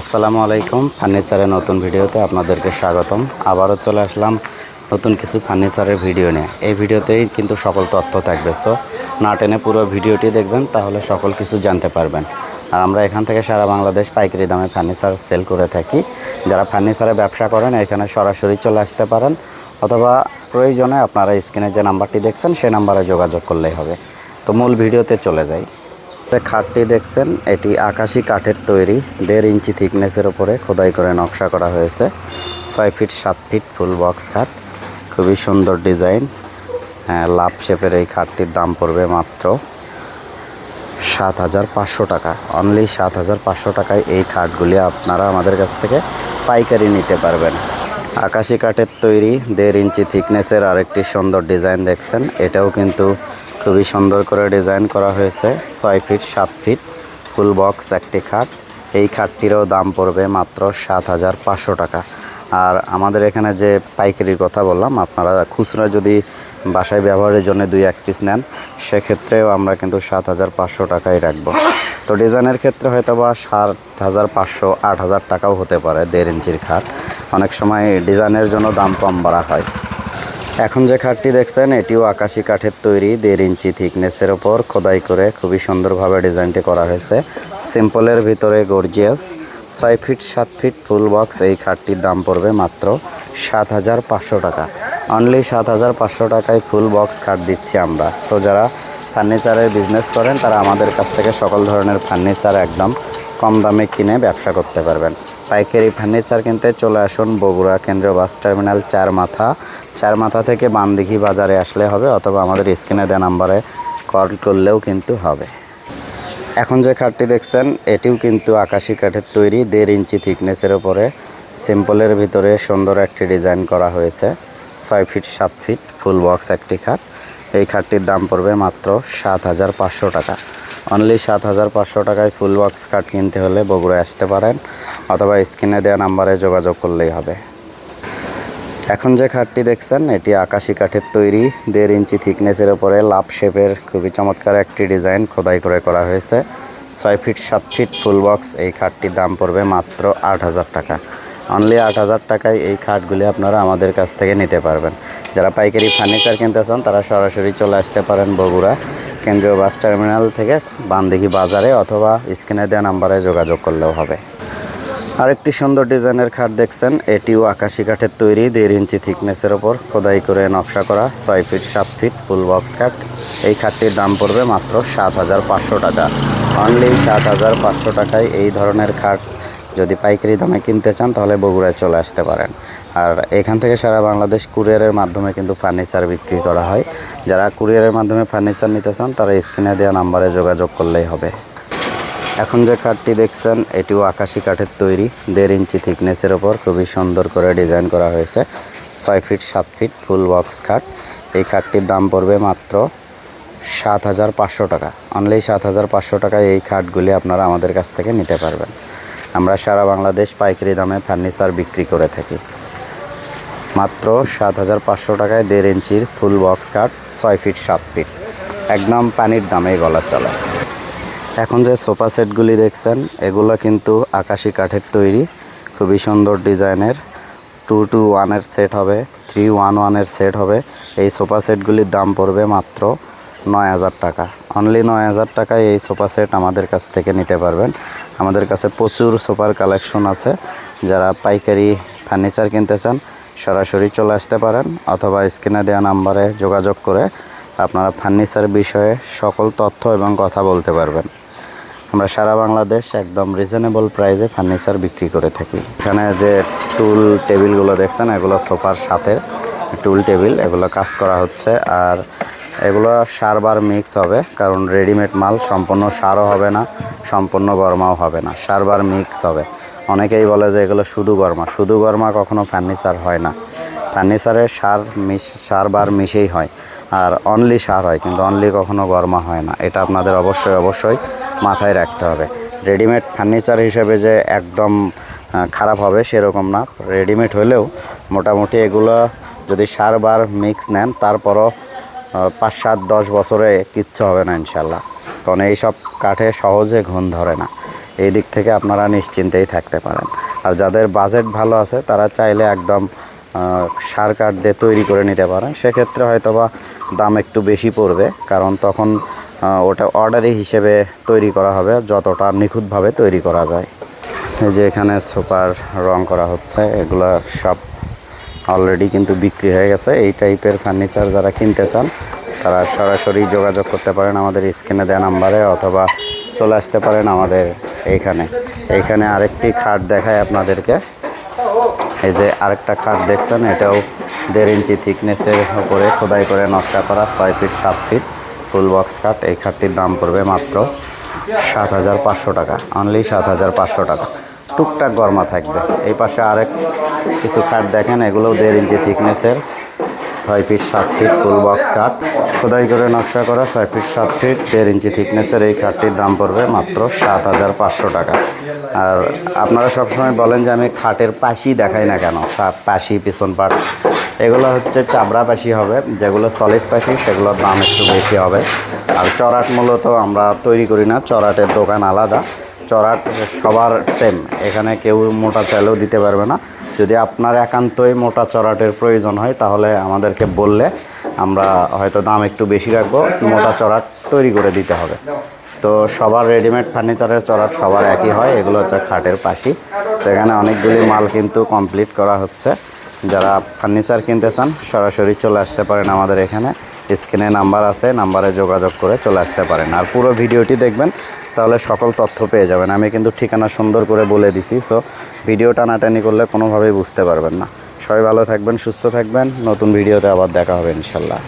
আসসালামু আলাইকুম। ফার্নিচারের নতুন ভিডিওতে আপনাদেরকে স্বাগতম। আবারও চলে আসলাম নতুন কিছু ফার্নিচারের ভিডিও নিয়ে। এই ভিডিওতেই কিন্তু সকল তথ্য থাকবে। সো না টেনে পুরো ভিডিওটি দেখবেন, তাহলে সকল কিছু জানতে পারবেন। আর আমরা এখান থেকে সারা বাংলাদেশ পাইকারি দামে ফার্নিচার সেল করে থাকি। যারা ফার্নিচারে ব্যবসা করেন, এখানে সরাসরি চলে আসতে পারেন। অথবা প্রয়োজনে আপনারা স্ক্রিনে যে নাম্বারটি দেখছেন সেই নাম্বারে যোগাযোগ করলেই হবে। তো মূল ভিডিওতে চলে যাই। যে খাটটি দেখছেন এটি আকাশি কাঠের তৈরি। দেড় ইঞ্চি থিকনেসের উপরে খোদাই করে নকশা করা হয়েছে। ছয় ফিট সাত ফিট ফুল বক্স খাট। খুবই সুন্দর ডিজাইন। হ্যাঁ, লাভ শেপের এই খাটটির দাম পড়বে মাত্র সাত হাজার পাঁচশো টাকা। অনলি সাত হাজার পাঁচশো টাকায় এই খাটগুলি আপনারা আমাদের কাছ থেকে পাইকারি নিতে পারবেন। আকাশি কাঠের তৈরি দেড় ইঞ্চি থিকনেসের আরেকটি সুন্দর ডিজাইন দেখছেন। এটাও কিন্তু খুবই সুন্দর করে ডিজাইন করা হয়েছে। ছয় ফিট, সাত ফিট, ফুল বক্স, একটি খাট। এই খাটটিরও দাম পড়বে মাত্র সাত হাজার পাঁচশো টাকা। আর আমাদের এখানে যে পাইকারির কথা বললাম, আপনারা খুচরা যদি বাসায় ব্যবহারের জন্য দুই, এক পিস নেন, সেক্ষেত্রেও আমরা কিন্তু সাত হাজার পাঁচশো টাকাই রাখব। তো ডিজাইনের ক্ষেত্রে হয়তো বা সাত হাজার পাঁচশো, আট হাজার টাকাও হতে পারে দেড় ইঞ্চির খাট। অনেক সময় ডিজাইনের জন্য দাম কম বাড়া হয়। এখন যে খাটটি দেখছেন, এটিও আকাশি কাঠের তৈরি, দেড় ইঞ্চি থিকনেসের ওপর। খোদাই করে খুবই সুন্দরভাবে ডিজাইনটি করা হয়েছে। সিম্পলের ভিতরে গর্জিয়াস, ছয় ফিট, সাত ফিট ফুল বক্স। এই খাটটির দাম পড়বে মাত্র সাত হাজার পাঁচশো টাকা। অনলি সাত হাজার পাঁচশো টাকায় ফুল বক্স খাট দিচ্ছি আমরা। সো যারা ফার্নিচারের বিজনেস করেন, তারা আমাদের কাছ থেকে সকল ধরনের ফার্নিচার একদম কম দামে কিনে ব্যবসা করতে পারবেন। পাইকারি ফার্নিচার কিনতে চলে আসুন বগুড়া কেন্দ্রীয় বাস টার্মিনাল চার মাথা। চার মাথা থেকে বানদিঘি বাজারে আসলে হবে অথবা আমাদের স্ক্রিনে দেওয়া নাম্বারে কল করলেও কিন্তু হবে। এখন যে খাটটি দেখছেন, এটিও কিন্তু আকাশি কাঠের তৈরি, দেড় ইঞ্চি থিকনেসের ওপরে সিম্পলের ভিতরে সুন্দর একটি ডিজাইন করা হয়েছে। ছয় ফিট, সাত ফিট, ফুল বক্স একটি খাট। এই খাটটির দাম পড়বে মাত্র সাত হাজার পাঁচশো টাকা। অনলি সাত হাজার পাঁচশো টাকায় ফুল বক্স খাট কিনতে হলে বগুড়ায় আসতে পারেন, অথবা স্ক্রিনে দেওয়া নাম্বারে যোগাযোগ করলেই হবে। এখন যে খাটটি দেখছেন, এটি আকাশি কাঠের তৈরি, দেড় ইঞ্চি থিকনেসের ওপরে লাভ শেপের খুবই চমৎকার একটি ডিজাইন খোদাই করে করা হয়েছে। ছয় ফিট সাত ফিট ফুল বক্স এই খাটটির দাম পড়বে মাত্র আট হাজার টাকা। অনলি আট হাজার টাকায় এই খাটগুলি আপনারা আমাদের কাছ থেকে নিতে পারবেন। যারা পাইকারি ফার্নিচার কিনতে চান, তারা সরাসরি চলে আসতে পারেন বগুড়া। কেন্দ্রীয় বাস টার্মিনাল থেকে বানদিঘি বাজারে অথবা স্ক্রিনে দেওয়া নাম্বারে যোগাযোগ করলেও হবে। আরেকটি সুন্দর ডিজাইনের খাট দেখছেন, এটিও আকাশি কাঠের তৈরি, দেড় ইঞ্চি থিকনেসের ওপর, খোদাই করে নকশা করা, ছয় ফিট, সাত ফিট, ফুল বক্স খাট। এই খাটটির দাম পড়বে মাত্র সাত হাজার পাঁচশো টাকা। অনলি সাত হাজার পাঁচশো টাকায় এই ধরনের খাট যদি পাইকারি দামে কিনতে চান, তাহলে বগুড়ায় চলে আসতে পারেন। আর এখান থেকে সারা বাংলাদেশ কুরিয়ারের মাধ্যমে কিন্তু ফার্নিচার বিক্রি করা হয়। যারা কুরিয়ারের মাধ্যমে ফার্নিচার নিতে চান, তারা স্ক্রিনে দেওয়া নাম্বারে যোগাযোগ করলেই হবে। এখন যে কাঠটি দেখছেন, এটিও আকাশি কাঠের তৈরি। দেড় ইঞ্চি থিকনেসের ওপর খুবই সুন্দর করে ডিজাইন করা হয়েছে। ছয় ফিট, সাত ফিট ফুল বক্স খাট। এই খাটটির দাম পড়বে মাত্র সাত হাজার পাঁচশো টাকা। অনলি সাত হাজার পাঁচশো টাকায় এই খাটগুলি আপনারা আমাদের কাছ থেকে নিতে পারবেন। আমরা সারা বাংলাদেশ পাইকারি দামে ফার্নিচার বিক্রি করে থাকি। মাত্র সাত হাজার পাঁচশো টাকায় দেড় ইঞ্চির ফুল বক্স কাঠ ছয় ফিট সাত ফিট। একদম পানির দামে গলা চলে। এখন যে সোফা সেটগুলি দেখছেন, এগুলো কিন্তু আকাশি কাঠের তৈরি। খুবই সুন্দর ডিজাইনের। টু টু ওয়ানের সেট হবে, থ্রি ওয়ান ওয়ানের সেট হবে। এই সোফা সেটগুলির দাম পড়বে মাত্র নয় হাজার টাকা। অনলি নয় হাজার টাকায় এই সোফা সেট আমাদের কাছ থেকে নিতে পারবেন। আমাদের কাছে প্রচুর সোফার কালেকশন আছে। যারা পাইকারি ফার্নিচার কিনতে চান, সরাসরি চলে আসতে পারেন অথবা স্ক্রিনে দেওয়া নাম্বারে যোগাযোগ করে আপনারা ফার্নিচার বিষয়ে সকল তথ্য এবং কথা বলতে পারবেন। আমরা সারা বাংলাদেশ একদম রিজনেবল প্রাইসে ফার্নিচার বিক্রি করে থাকি। এখানে যে টুল টেবিলগুলো দেখছেন, এগুলো সোফার সাথে টুল টেবিল, এগুলো কাজ করা হচ্ছে। আর এগুলো সারবার মিক্স হবে, কারণ রেডিমেড মাল, সম্পূর্ণ সারও হবে না। সম্পূর্ণ গরমাও হবে না, সারবার মিক্স হবে। অনেকেই বলে যে এগুলো শুধু গরমা শুধু গরমা কখনো ফার্নিচার হয় না। ফার্নিচারের সার মিশ, সারবার মিশেই হয়, আর অনলি সার হয়, কিন্তু অনলি কখনো গরমা হয় না। এটা আপনাদের অবশ্যই অবশ্যই মাথায় রাখতে হবে। রেডিমেড ফার্নিচার হিসেবে যে একদম খারাপ হবে সেরকম না। রেডিমেড হলেও মোটামুটি এগুলো যদি সারবার মিক্স নেন, তারপরও পাঁচ সাত দশ বছরে কিচ্ছু হবে না ইনশাল্লাহ। কারণ এইসব কাঠে সহজে ঘুণ ধরে না। এই দিক থেকে আপনারা নিশ্চিন্তেই থাকতে পারেন। আর যাদের বাজেট ভালো আছে, তারা চাইলে একদম সার কাঠ দিয়ে তৈরি করে নিতে পারেন। সেক্ষেত্রে হয়তো বা দাম একটু বেশি পড়বে, কারণ তখন ওটা অর্ডারি হিসেবে তৈরি করা হবে, যতটা নিখুঁতভাবে তৈরি করা যায়। এই যে এখানে সুপার রং করা হচ্ছে, এগুলো সব অলরেডি কিন্তু বিক্রি হয়ে গেছে। এই টাইপের ফার্নিচার যারা কিনতে চান তারা সরাসরি যোগাযোগ করতে পারেন আমাদের স্ক্রিনে দেওয়া নাম্বারে অথবা চলে আসতে পারেন আমাদের এইখানে। এইখানে আরেকটি খাট দেখায় আপনাদেরকে। এই যে আরেকটা খাট দেখছেন, এটাও দেড় ইঞ্চি থিকনেসের উপরে খোদাই করে নকশা করা, ছয় ফিট, সাত ফিট, ফুল বক্স খাট। এই খাটটির দাম পড়বে মাত্র সাত হাজার পাঁচশো টাকা অনলি সাত হাজার পাঁচশো টাকা। টুকটাক গরমা থাকবে। এই পাশে আরেক কিছু খাট দেখেন, এগুলোও দেড় ইঞ্চি থিকনেসের। ছয় ফিট সাত ফিট ফুল বক্স কাঠ খোদাই করে নকশা করা ছয় ফিট সাত ফিট দেড় ইঞ্চি থিকনেসের এই খাটটির দাম পড়বে মাত্র সাত হাজার পাঁচশো টাকা। আর আপনারা সবসময় বলেন যে আমি খাটের পাশি দেখাই না কেন? পাশি, পিছন পাট, এগুলো হচ্ছে চাবড়া পাশি হবে। যেগুলো সলিড পাশি, সেগুলোর দাম একটু বেশি হবে। আর চড়াট মূলত আমরা তৈরি করি না, চড়াটের দোকান আলাদা। চড়াট সবার সেম এখানে কেউ মোটা চাইলেও দিতে পারবে না। যদি আপনার একান্তই মোটা চড়াটের প্রয়োজন হয়, তাহলে আমাদেরকে বললে আমরা হয়তো দাম একটু বেশি রাখব। মোটা চড়াট তৈরি করে দিতে হবে। তো সবার রেডিমেড ফার্নিচারের চড়াট সবার একই হয়। এগুলো হচ্ছে খাটের পাশি। তো এখানে অনেকগুলি মাল কিন্তু কমপ্লিট করা হচ্ছে। যারা ফার্নিচার কিনতে চান, সরাসরি চলে আসতে পারেন আমাদের এখানে। স্ক্রিনে নাম্বার আছে, নাম্বারে যোগাযোগ করে চলে আসতে পারেন। আর পুরো ভিডিওটি দেখবেন। তাহলে সকল তথ্য পেয়ে যাবেন। আমি কিন্তু ঠিকানা সুন্দর করে বলে দিছি সো ভিডিও টানাটানি করলে কোনোভাবেই বুঝতে পারবেন না। সবাই ভালো থাকবেন, সুস্থ থাকবেন। নতুন ভিডিওতে আবার দেখা হবে ইনশাল্লাহ।